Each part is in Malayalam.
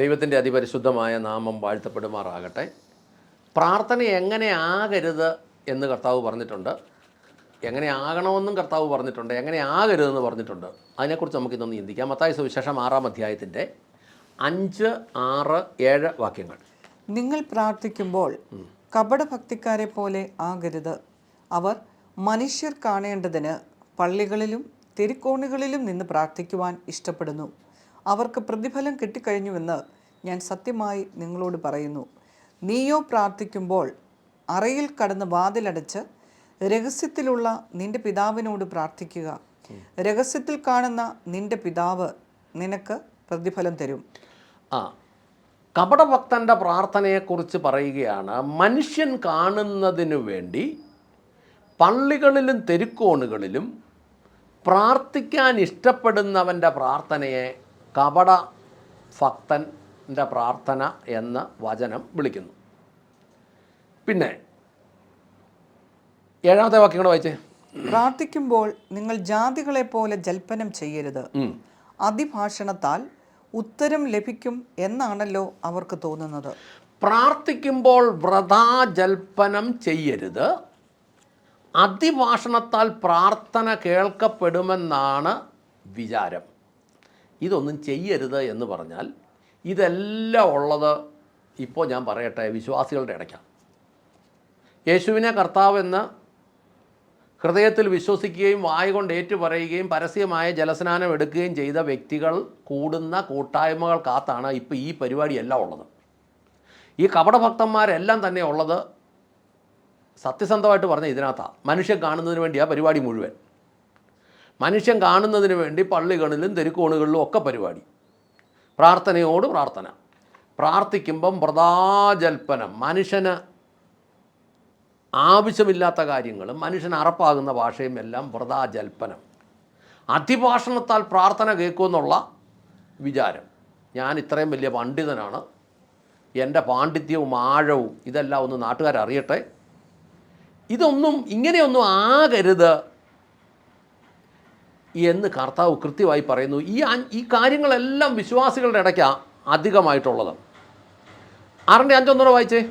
ദൈവത്തിന്റെ അതിപരിശുദ്ധമായ നാമം വാഴ്ത്തപ്പെടുമാറാകട്ടെ. പ്രാർത്ഥന എങ്ങനെ ആകരുത് എന്ന് കർത്താവ് പറഞ്ഞിട്ടുണ്ട്. എങ്ങനെ ആകണമെന്നും കർത്താവ് പറഞ്ഞിട്ടുണ്ട്. എങ്ങനെ ആകരുതെന്ന് പറഞ്ഞിട്ടുണ്ട്. അതിനെക്കുറിച്ച് നമുക്കിതൊന്ന് ചിന്തിക്കാം. മത്തായ സുവിശേഷം ആറാം അധ്യായത്തിന്റെ അഞ്ച് ആറ് ഏഴ് വാക്യങ്ങൾ. നിങ്ങൾ പ്രാർത്ഥിക്കുമ്പോൾ കപടഭക്തിക്കാരെ പോലെ ആകരുത്. അവർ മനുഷ്യർ കാണേണ്ടതിന് പള്ളികളിലും തെരുക്കോണുകളിലും നിന്ന് പ്രാർത്ഥിക്കുവാൻ ഇഷ്ടപ്പെടുന്നു. അവർക്ക് പ്രതിഫലം കിട്ടിക്കഴിഞ്ഞുവെന്ന് ഞാൻ സത്യമായി നിങ്ങളോട് പറയുന്നു. നീയോ പ്രാർത്ഥിക്കുമ്പോൾ അറയിൽ കടന്ന് വാതിലടച്ച് രഹസ്യത്തിലുള്ള നിന്റെ പിതാവിനോട് പ്രാർത്ഥിക്കുക. രഹസ്യത്തിൽ കാണുന്ന നിന്റെ പിതാവ് നിനക്ക് പ്രതിഫലം തരും. ആ കപടഭക്തന്റെ പ്രാർത്ഥനയെക്കുറിച്ച് പറയുകയാണ് മനുഷ്യൻ കാണുന്നതിനു വേണ്ടി പള്ളികളിലും തെരുക്കോണുകളിലും പ്രാർത്ഥിക്കാൻ ഇഷ്ടപ്പെടുന്നവന്റെ പ്രാർത്ഥനയെ കപട ഭക്തന്റെ പ്രാർത്ഥന എന്ന് വചനം വിളിക്കുന്നു. പിന്നെ ഏഴാമത്തെ വാക്യം കൂടെ വായിച്ചേ. പ്രാർത്ഥിക്കുമ്പോൾ നിങ്ങൾ ജാതികളെ പോലെ ജൽപ്പനം ചെയ്യരുത്. അതിഭാഷണത്താൽ ഉത്തരം ലഭിക്കും എന്നാണല്ലോ അവർക്ക് തോന്നുന്നത്. പ്രാർത്ഥിക്കുമ്പോൾ വ്രതാജൽപ്പനം ചെയ്യരുത്. അതിഭാഷണത്താൽ പ്രാർത്ഥന കേൾക്കപ്പെടുമെന്നാണ് വിചാരം. ഇതൊന്നും ചെയ്യരുത് എന്ന് പറഞ്ഞാൽ ഇതെല്ലാം ഉള്ളത് ഇപ്പോൾ ഞാൻ പറയട്ടെ വിശ്വാസികളുടെ ഇടയ്ക്കാണ്. യേശുവിനെ കർത്താവെന്ന് ഹൃദയത്തിൽ വിശ്വസിക്കുകയും വായ കൊണ്ട് ഏറ്റുപറയുകയും പരസ്യമായ ജലസ്നാനം എടുക്കുകയും ചെയ്ത വ്യക്തികൾ കൂടുന്ന കൂട്ടായ്മകൾക്കകത്താണ് ഇപ്പോൾ ഈ പരിപാടിയെല്ലാം ഉള്ളത്. ഈ കപടഭക്തന്മാരെല്ലാം തന്നെ ഉള്ളത് സത്യസന്ധമായിട്ട് പറഞ്ഞ ഇതിനകത്താണ്. മനുഷ്യൻ കാണുന്നതിന് വേണ്ടി ആ പരിപാടി മുഴുവൻ. മനുഷ്യൻ കാണുന്നതിന് വേണ്ടി പള്ളികളിലും തെരുക്കോണുകളിലും ഒക്കെ പരിപാടി. പ്രാർത്ഥനയോട് പ്രാർത്ഥന. പ്രാർത്ഥിക്കുമ്പം വ്രതാജൽപ്പനം. മനുഷ്യന് ആവശ്യമില്ലാത്ത കാര്യങ്ങളും മനുഷ്യന് അറപ്പാകുന്ന ഭാഷയും എല്ലാം വ്രതാജൽപ്പനം. അതിഭാഷണത്താൽ പ്രാർത്ഥന കേൾക്കുമെന്നുള്ള വിചാരം. ഞാൻ ഇത്രയും വലിയ പണ്ഡിതനാണ്. എന്റെ പാണ്ഡിത്യവും ആഴവും ഇതെല്ലാം ഒന്ന് നാട്ടുകാരറിയട്ടെ. ഇതൊന്നും ഇങ്ങനെയൊന്നും ആകരുത് എന്ന് കർത്താവ് കൃത്യമായി പറയുന്നു. ഈ ഈ കാര്യങ്ങളെല്ലാം വിശ്വാസികളുടെ ഇടയ്ക്കാണ് അധികമായിട്ടുള്ളത് ആറിന്റെ അഞ്ചൊന്നൂടെ വായിച്ചേ?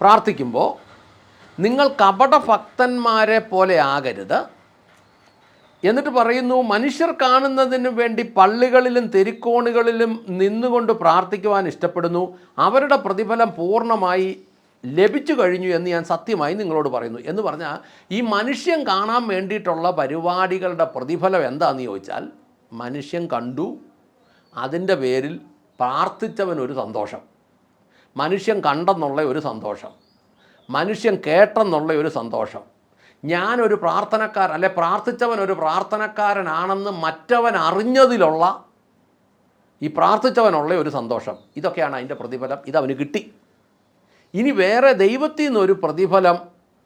പ്രാർത്ഥിക്കുമ്പോൾ നിങ്ങൾ കപടഭക്തന്മാരെ പോലെ ആകരുത്. എന്നിട്ട് പറയുന്നു മനുഷ്യർ കാണുന്നതിന് വേണ്ടി പള്ളികളിലും തെരുക്കോണുകളിലും നിന്നുകൊണ്ട് പ്രാർത്ഥിക്കുവാൻ ഇഷ്ടപ്പെടുന്നു. അവരുടെ പ്രതിഫലം പൂർണമായി ലഭിച്ചു കഴിഞ്ഞു എന്ന് ഞാൻ സത്യമായി നിങ്ങളോട് പറയുന്നു. എന്ന് പറഞ്ഞാൽ ഈ മനുഷ്യൻ കാണാൻ വേണ്ടിയിട്ടുള്ള പരിപാടികളുടെ പ്രതിഫലം എന്താണെന്ന് ചോദിച്ചാൽ മനുഷ്യൻ കണ്ടു അതിന്റെ പേരിൽ പ്രാർത്ഥിച്ചവൻ ഒരു സന്തോഷം. മനുഷ്യൻ കണ്ടെന്നുള്ള ഒരു സന്തോഷം. മനുഷ്യൻ കേട്ടെന്നുള്ള ഒരു സന്തോഷം. ഞാനൊരു പ്രാർത്ഥനക്കാരൻ അല്ലെ പ്രാർത്ഥിച്ചവൻ ഒരു പ്രാർത്ഥനക്കാരനാണെന്ന് മറ്റവൻ അറിഞ്ഞതിലുള്ള ഈ പ്രാർത്ഥിച്ചവനുള്ള ഒരു സന്തോഷം. ഇതൊക്കെയാണ് അതിന്റെ പ്രതിഫലം. ഇതവന് കിട്ടി. ഇനി വേറെ ദൈവത്തിൽ നിന്നൊരു പ്രതിഫലം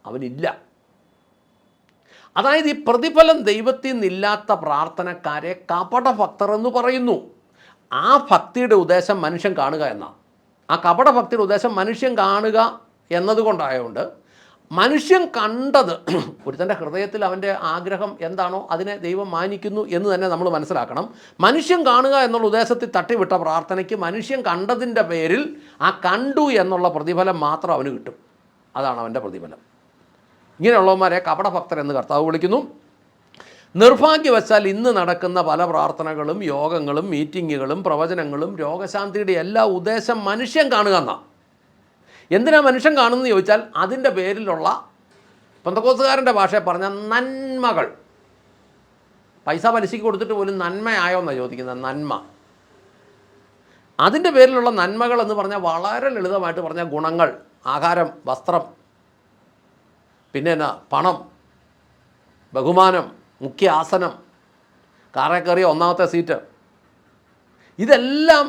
അവനില്ല. അതായത് ഈ പ്രതിഫലം ദൈവത്തിൽ നിന്നില്ലാത്ത പ്രാർത്ഥനക്കാരെ കപട ഭക്തർ എന്ന് പറയുന്നു. ആ ഭക്തിയുടെ ഉദ്ദേശം മനുഷ്യൻ കാണുക എന്നാണ്. ആ കപട ഭക്തിയുടെ ഉദ്ദേശം മനുഷ്യൻ കാണുക എന്നതുകൊണ്ടായതുകൊണ്ട് മനുഷ്യൻ കണ്ടത് ഒരുത്തന്റെ ഹൃദയത്തിൽ അവന്റെ ആഗ്രഹം എന്താണോ അതിനെ ദൈവം മാനിക്കുന്നു എന്ന് തന്നെ നമ്മൾ മനസ്സിലാക്കണം. മനുഷ്യൻ കാണുക എന്നുള്ള ഉദ്ദേശത്തിൽ തട്ടിവിട്ട പ്രാർത്ഥനയ്ക്ക് മനുഷ്യൻ കണ്ടതിന്റെ പേരിൽ ആ കണ്ടു എന്നുള്ള പ്രതിഫലം മാത്രം അവന് കിട്ടും. അതാണ് അവന്റെ പ്രതിഫലം. ഇങ്ങനെയുള്ളവന്മാരെ കപടഭക്തർ എന്ന് കർത്താവ് വിളിക്കുന്നു. നിർഭാഗ്യവശാൽ ഇന്ന് നടക്കുന്ന പല പ്രാർത്ഥനകളും യോഗങ്ങളും മീറ്റിങ്ങുകളും പ്രവചനങ്ങളും രോഗശാന്തിയുടെ എല്ലാ ഉദ്ദേശം മനുഷ്യൻ കാണുക എന്നാണ് എന്തിനാ മനുഷ്യൻ കാണുന്നത് ചോദിച്ചാൽ അതിന്റെ പേരിലുള്ള പന്തക്കോസുകാരന്റെ ഭാഷയെ പറഞ്ഞ നന്മകൾ. പൈസ പലിശയ്ക്ക് കൊടുത്തിട്ട് പോലും നന്മയായോ എന്നാണ് ചോദിക്കുന്നത്? നന്മ. അതിന്റെ പേരിലുള്ള നന്മകൾ എന്ന് പറഞ്ഞാൽ വളരെ ലളിതമായിട്ട് പറഞ്ഞ ഗുണങ്ങൾ ആഹാരം വസ്ത്രം പിന്നെ എന്നാ പണം ബഹുമാനം മുഖ്യ ആസനം കാറെ കയറിയ ഒന്നാമത്തെ സീറ്റ്. ഇതെല്ലാം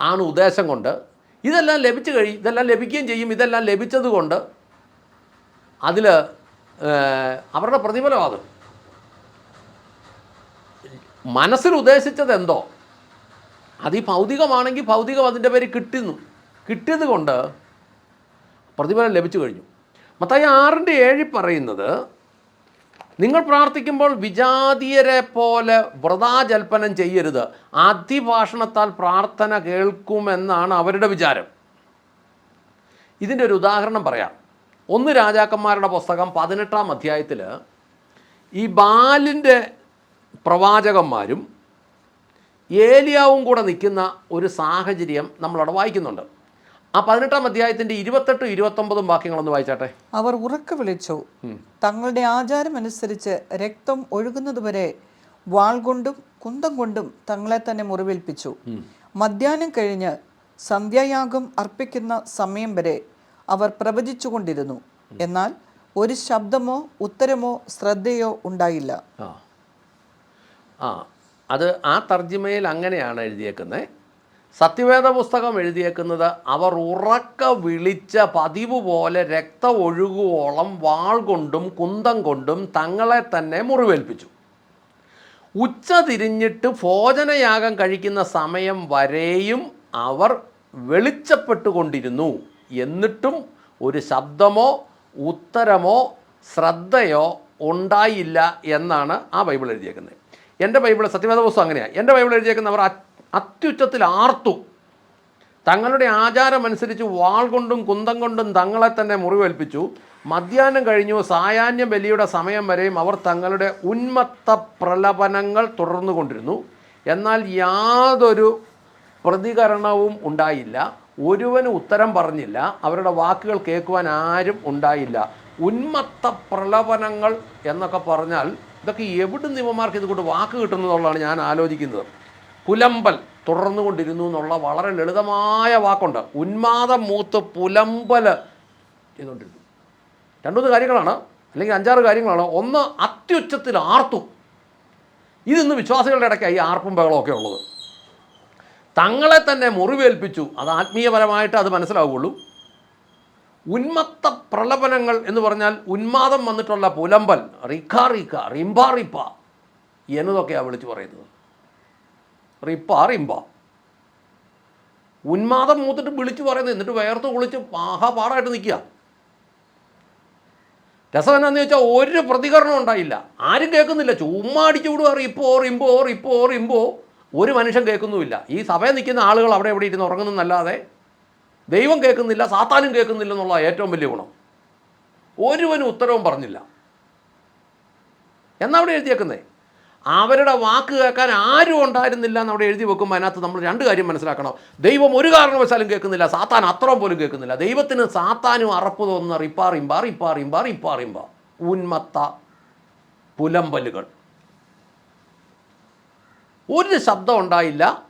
ആണ് ഉദ്ദേശം കൊണ്ട് ഇതെല്ലാം ലഭിച്ചു കഴിയും ഇതെല്ലാം ലഭിക്കുകയും ചെയ്യും. ഇതെല്ലാം ലഭിച്ചത് കൊണ്ട് അതിൽ അവരുടെ പ്രതിഫലം അത് മനസ്സിൽ ഉദ്ദേശിച്ചത് എന്തോ? അത് ഈ ഭൗതികമാണെങ്കിൽ ഭൗതികം അതിന്റെ പേര് കിട്ടുന്നു. കിട്ടിയത് കൊണ്ട് പ്രതിഫലം ലഭിച്ചു കഴിഞ്ഞു. മത്തായി ആറിന്റെ ഏഴിൽ പറയുന്നത് നിങ്ങൾ പ്രാർത്ഥിക്കുമ്പോൾ വിജാതീയരെ പോലെ വ്രതാജൽപ്പനം ചെയ്യരുത്. അതിഭാഷണത്താൽ പ്രാർത്ഥന കേൾക്കുമെന്നാണ് അവരുടെ വിചാരം. ഇതിന്റെ ഒരു ഉദാഹരണം പറയാം. ഒന്ന് രാജാക്കന്മാരുടെ പുസ്തകം പതിനെട്ടാം അധ്യായത്തിൽ ഈ ബാലിന്റെ പ്രവാചകന്മാരും ഏലിയാവും കൂടെ നിൽക്കുന്ന ഒരു സാഹചര്യം നമ്മളവിടെ വായിക്കുന്നുണ്ട്. ആ പതിനെട്ടാം അധ്യായത്തിന്റെ ഇരുപത്തെട്ടും ഇരുപത്തൊമ്പതും വാക്യങ്ങളൊന്ന് വായിച്ചാട്ടെ. അവർ ഉറക്കെ വിളിച്ചു. തങ്ങളുടെ ആചാരം അനുസരിച്ച് രക്തം ഒഴുകുന്നതുവരെ വാൾ കൊണ്ടും കുന്തം കൊണ്ടും തങ്ങളെ തന്നെ മുറിവേൽപ്പിച്ചു. മധ്യാഹ്നം കഴിഞ്ഞ് സന്ധ്യായാഗം അർപ്പിക്കുന്ന സമയം വരെ അവർ പ്രവചിച്ചുകൊണ്ടിരുന്നു. എന്നാൽ ഒരു ശബ്ദമോ ഉത്തരമോ ശ്രദ്ധയോ ഉണ്ടായില്ല. ആ. ആ അത് ആ തർജിമയിൽ അങ്ങനെയാണ് എഴുതിയേക്കുന്നത് സത്യവേദ പുസ്തകം എഴുതിയേക്കുന്നത് അവർ ഉറക്ക വിളിച്ച പതിവ് പോലെ രക്തം ഒഴുകുവോളം വാൾ കൊണ്ടും കുന്തം കൊണ്ടും തങ്ങളെ തന്നെ മുറിവേൽപ്പിച്ചു. ഉച്ച തിരിഞ്ഞിട്ട് ഭോജനയാഗം കഴിക്കുന്ന സമയം വരെയും അവർ വെളിച്ചപ്പെട്ടുകൊണ്ടിരുന്നു. എന്നിട്ടും ഒരു ശബ്ദമോ ഉത്തരമോ ശ്രദ്ധയോ ഉണ്ടായില്ല എന്നാണ് ആ ബൈബിൾ എഴുതിയേക്കുന്നത്. എന്റെ ബൈബിൾ സത്യവേദ പുസ്തകം അങ്ങനെയാണ് എന്റെ ബൈബിൾ എഴുതിയേക്കുന്നവർ അത്യുച്ചത്തിൽ ആർത്തു. തങ്ങളുടെ ആചാരമനുസരിച്ച് വാൾ കൊണ്ടും കുന്തം കൊണ്ടും തങ്ങളെ തന്നെ മുറിവേൽപ്പിച്ചു. മധ്യാഹ്നം കഴിഞ്ഞു. സായാഹ്ന ബലിയുടെ സമയം വരെയും അവർ തങ്ങളുടെ ഉന്മത്ത പ്രലപനങ്ങൾ തുടർന്നു കൊണ്ടിരുന്നു. എന്നാൽ യാതൊരു പ്രതികരണവും ഉണ്ടായില്ല. ഒരുവന് ഉത്തരം പറഞ്ഞില്ല. അവരുടെ വാക്കുകൾ കേൾക്കുവാൻ ആരും ഉണ്ടായില്ല. ഉന്മത്ത പ്രലപനങ്ങൾ എന്നൊക്കെ പറഞ്ഞാൽ ഇതൊക്കെ എവിടെ നിയമമാർക്ക് ഇതുകൊണ്ട് വാക്ക് കിട്ടുന്നതുള്ളതാണ് ഞാൻ ആലോചിക്കുന്നത്. പുലമ്പൽ തുടർന്നുകൊണ്ടിരുന്നു എന്നുള്ള വളരെ ലളിതമായ വാക്കുണ്ട്. ഉന്മാദം മൂത്ത് പുലമ്പൽ ചെയ്തുകൊണ്ടിരുന്നു. രണ്ടുമൂന്ന് കാര്യങ്ങളാണ് അല്ലെങ്കിൽ അഞ്ചാറ് കാര്യങ്ങളാണ്. ഒന്ന് അത്യുച്ചത്തിൽ ആർത്തു. ഇതിന്ന് വിശ്വാസികളുടെ ഇടയ്ക്കായി ആർപ്പും ബഹളമൊക്കെ ഉള്ളത്. തങ്ങളെ തന്നെ മുറിവേൽപ്പിച്ചു. അത് ആത്മീയപരമായിട്ട് അത് മനസ്സിലാവുകയുള്ളൂ. ഉന്മത്ത പ്രലപനങ്ങൾ എന്ന് പറഞ്ഞാൽ ഉന്മാദം വന്നിട്ടുള്ള പുലമ്പൽ. റിഖ റിക്ക റിംബ റിപ്പ എന്നതൊക്കെയാണ് വിളിച്ചു പറയുന്നത്. റിപ്പ റിംബ ഉന്മാദം മൂത്തിട്ട് വിളിച്ചു പറയുന്നത് എന്നിട്ട് വേർത്ത് കുളിച്ച് മഹാപാടായിട്ട് നിൽക്കുക. രസം എന്നാന്ന് ചോദിച്ചാൽ ഒരു പ്രതികരണം ഉണ്ടായില്ല. ആരും കേൾക്കുന്നില്ല. ചുമ്മാ അടിച്ചു വിടുക റിപ്പോ റിമ്പോ റിപ്പോ റിമ്പോ. ഒരു മനുഷ്യൻ കേൾക്കുന്നുമില്ല. ഈ സഭയിൽ നിൽക്കുന്ന ആളുകൾ അവിടെ എവിടെ ഇരുന്ന് ഉറങ്ങുന്നല്ലാതെ ദൈവം കേൾക്കുന്നില്ല സാത്താനും കേൾക്കുന്നില്ല എന്നുള്ള ഏറ്റവും വലിയ ഗുണം. ഒരുവനും ഉത്തരവും പറഞ്ഞില്ല. എന്നാ അവിടെ എഴുതിയേക്കുന്നേ? അവരുടെ വാക്ക് കേൾക്കാൻ ആരും ഉണ്ടായിരുന്നില്ല എന്ന് അവിടെ എഴുതി വെക്കുമ്പോൾ അതിനകത്ത് നമ്മൾ രണ്ട് കാര്യം മനസ്സിലാക്കണം. ദൈവം ഒരു കാരണവശാലും കേൾക്കുന്നില്ല സാത്താൻ അത്രയും പോലും കേൾക്കുന്നില്ല. ദൈവത്തിന് സാത്താനും അറപ്പ് തോന്നുന്ന റിപ്പാറിമ്പ റിപ്പാറിമ്പ റിപ്പാറിമ്പ ഉന്മത്ത പുലമ്പലുകൾ. ഒരു ശബ്ദം ഉണ്ടായില്ല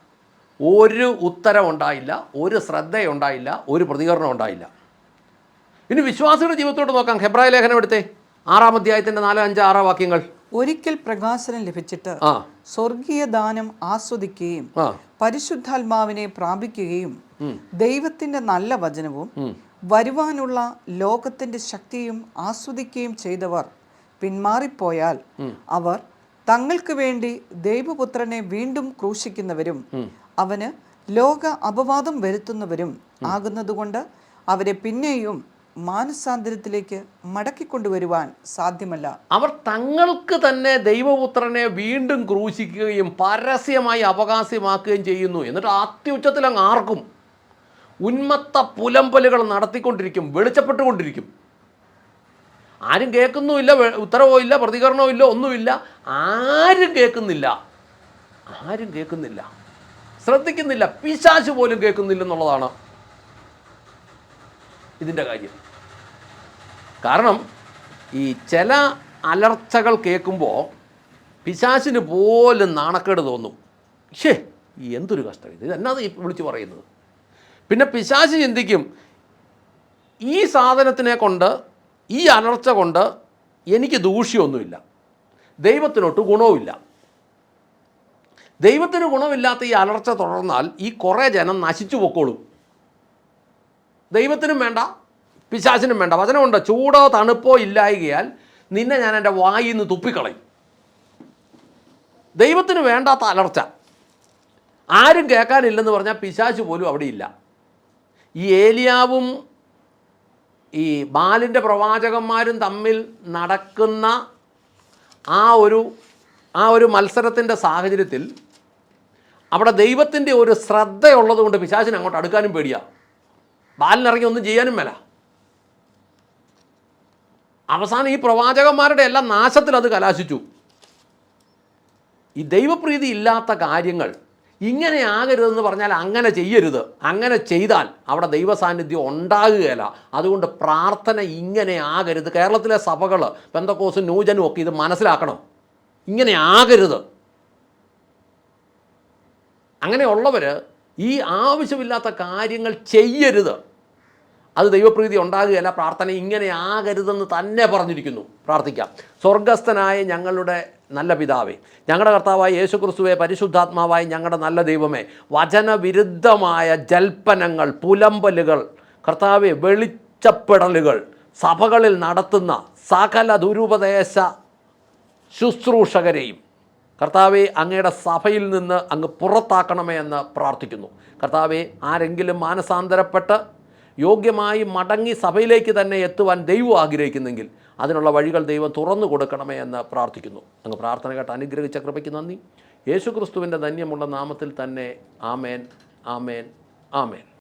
ഒരു ഉത്തരം ഉണ്ടായില്ല ഒരു ശ്രദ്ധയുണ്ടായില്ല ഒരു പ്രതികരണം ഉണ്ടായില്ല. ഇനി വിശ്വാസിയുടെ ജീവിതത്തോട്ട് നോക്കാം. ഹെബ്രായ ലേഖനം എടുത്തേ. ആറാം അധ്യായത്തിന്റെ നാല് അഞ്ച് ആറാം വാക്യങ്ങൾ. ഒരിക്കൽ പ്രകാശനം ലഭിച്ചിട്ട് സ്വർഗീയ ദാനം ആസ്വദിക്കുകയും പരിശുദ്ധാത്മാവിനെ പ്രാപിക്കുകയും ദൈവത്തിന്റെ നല്ല വചനവും വരുവാനുള്ള ലോകത്തിന്റെ ശക്തിയും ആസ്വദിക്കുകയും ചെയ്തവർ പിന്മാറിപ്പോയാൽ അവർ തങ്ങൾക്ക് വേണ്ടി ദൈവപുത്രനെ വീണ്ടും ക്രൂശിക്കുന്നവരും അവന് ലോക അപവാദം വരുത്തുന്നവരും ആകുന്നതുകൊണ്ട് അവരെ പിന്നെയും മാനസാന്തരത്തിലേക്ക് മടക്കിക്കൊണ്ടുവരുവാൻ സാധ്യമല്ല. അവർ തങ്ങൾക്ക് തന്നെ ദൈവപുത്രനെ വീണ്ടും ക്രൂശിക്കുകയും പരസ്യമായി അവകാശമാക്കുകയും ചെയ്യുന്നു. എന്നിട്ട് അത്യുച്ചത്തിൽ അങ്ങ് ആർക്കും ഉന്മത്ത പുലമ്പലുകൾ നടത്തിക്കൊണ്ടിരിക്കും വെളിച്ചപ്പെട്ടുകൊണ്ടിരിക്കും. ആരും കേൾക്കുന്നുമില്ല വെ- ഉത്തരവോ ഇല്ല പ്രതികരണവും ഇല്ല ഒന്നുമില്ല. ആരും കേൾക്കുന്നില്ല. ആരും കേൾക്കുന്നില്ല. ശ്രദ്ധിക്കുന്നില്ല. പിശാശ് പോലും കേൾക്കുന്നില്ല എന്നുള്ളതാണ്. ഇതിന്റെ കാര്യം. കാരണം ഈ ചില അലർച്ചകൾ കേൾക്കുമ്പോൾ പിശാശിന് പോലും നാണക്കേട് തോന്നും. ഷേ എന്തൊരു കഷ്ടം ഇത്. എന്നാ വിളിച്ച് പറയുന്നത്. പിന്നെ പിശാശ് ചിന്തിക്കും ഈ സാധനത്തിനെ കൊണ്ട് ഈ അലർച്ച കൊണ്ട് എനിക്ക് ദൂഷ്യമൊന്നുമില്ല ദൈവത്തിനൊട്ട് ഗുണവുമില്ല. ദൈവത്തിന് ഗുണമില്ലാത്ത ഈ അലർച്ച തുടർന്നാൽ ഈ കുറേ ജനം നശിച്ചു പൊക്കോളും. ദൈവത്തിനും വേണ്ട പിശാചിനും വേണ്ട. വചനമുണ്ട് ചൂടോ തണുപ്പോ ഇല്ലായികയാൽ നിന്നെ ഞാൻ എന്റെ വായിൽ നിന്ന് തുപ്പിക്കളയും. ദൈവത്തിന് വേണ്ടാത്ത അലർച്ച. ആരും കേൾക്കാനില്ലെന്ന് പറഞ്ഞാൽ പിശാച് പോലും അവിടെ ഇല്ല. ഈ ഏലിയാവും ഈ ബാലിന്റെ പ്രവാചകന്മാരും തമ്മിൽ നടക്കുന്ന ആ ഒരു ആ ഒരു മത്സരത്തിന്റെ സാഹചര്യത്തിൽ അവിടെ ദൈവത്തിന്റെ ഒരു ശ്രദ്ധയുള്ളതുകൊണ്ട് പിശാചിനെ അങ്ങോട്ട് അടുക്കാനും പേടിയാ. ബാലിനിറങ്ങി ഒന്നും ചെയ്യാനും മേല. അവസാനം ഈ പ്രവാചകന്മാരുടെ എല്ലാം നാശത്തിൽ അത് കലാശിച്ചു. ഈ ദൈവപ്രീതി ഇല്ലാത്ത കാര്യങ്ങൾ ഇങ്ങനെ ആകരുതെന്ന് പറഞ്ഞാൽ അങ്ങനെ ചെയ്യരുത്. അങ്ങനെ ചെയ്താൽ അവിടെ ദൈവസാന്നിധ്യം ഉണ്ടാകുകയില്ല. അതുകൊണ്ട് പ്രാർത്ഥന ഇങ്ങനെ ആകരുത്. കേരളത്തിലെ സഭകൾ പെന്തക്കോസും നൂജനും ഒക്കെ ഇത് മനസ്സിലാക്കണം. ഇങ്ങനെ ആകരുത്. അങ്ങനെയുള്ളവർ ഈ ആവശ്യമില്ലാത്ത കാര്യങ്ങൾ ചെയ്യരുത്. അത് ദൈവപ്രീതി ഉണ്ടാകുകയല്ല പ്രാർത്ഥന ഇങ്ങനെ ആകരുതെന്ന് തന്നെ പറഞ്ഞിരിക്കുന്നു. പ്രാർത്ഥിക്കാം. സ്വർഗസ്ഥനായ ഞങ്ങളുടെ നല്ല പിതാവേ ഞങ്ങളുടെ കർത്താവായ യേശു ക്രിസ്തുവെ പരിശുദ്ധാത്മാവായ ഞങ്ങളുടെ നല്ല ദൈവമേ വചനവിരുദ്ധമായ ജൽപ്പനങ്ങൾ പുലമ്പലുകൾ കർത്താവെ വെളിച്ചപ്പെടലുകൾ സഭകളിൽ നടത്തുന്ന സകല ദുരുപദേശ ശുശ്രൂഷകരെയും കർത്താവെ അങ്ങയുടെ സഭയിൽ നിന്ന് അങ്ങ് പുറത്താക്കണമേ എന്ന് പ്രാർത്ഥിക്കുന്നു. കർത്താവെ ആരെങ്കിലും മാനസാന്തരപ്പെട്ട് യോഗ്യമായി മടങ്ങി സഭയിലേക്ക് തന്നെ എത്തുവാൻ ദൈവം ആഗ്രഹിക്കുന്നെങ്കിൽ അതിനുള്ള വഴികൾ ദൈവം തുറന്നു കൊടുക്കണമേ എന്ന് പ്രാർത്ഥിക്കുന്നു. അങ്ങ് പ്രാർത്ഥന കേട്ട് അനുഗ്രഹിച്ച കൃപയ്ക്ക് നന്ദി. യേശുക്രിസ്തുവിന്റെ ധന്യമുള്ള നാമത്തിൽ തന്നെ ആമേൻ ആമേൻ ആമേൻ.